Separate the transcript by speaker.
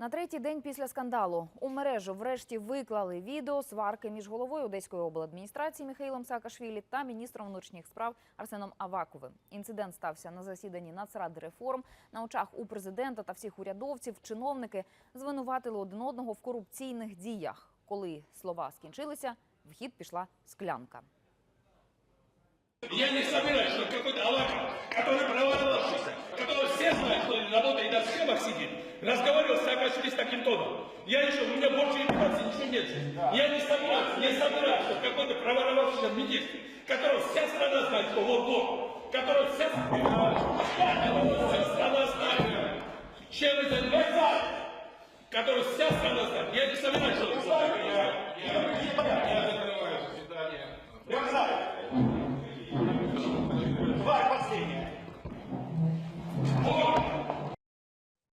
Speaker 1: На третій день після скандалу у мережу врешті виклали відео сварки між головою Одеської обладміністрації Михайлом Саакашвілі та міністром внутрішніх справ Арсеном Аваковим. Інцидент стався на засіданні Нацради реформ. На очах у президента та всіх урядовців чиновники звинуватили один одного в корупційних діях. Коли слова скінчилися, в хід пішла склянка.
Speaker 2: Я не собираюсь, чтобы какой-то Аваков, который проваливался, которого все знают, кто работает на схемах сидит, разговаривал с Саакашвили с таким тоном. Я еще, у меня больше информации ничего нет. Я не собираюсь, не собираюсь, чтобы какой-то проворовавшийся министр, которого вся страна знает, что вот Бог, которого вся, вся страна знает, чем вы занимаетесь, которого вся страна знает. Я не собираюсь, что
Speaker 3: Тварь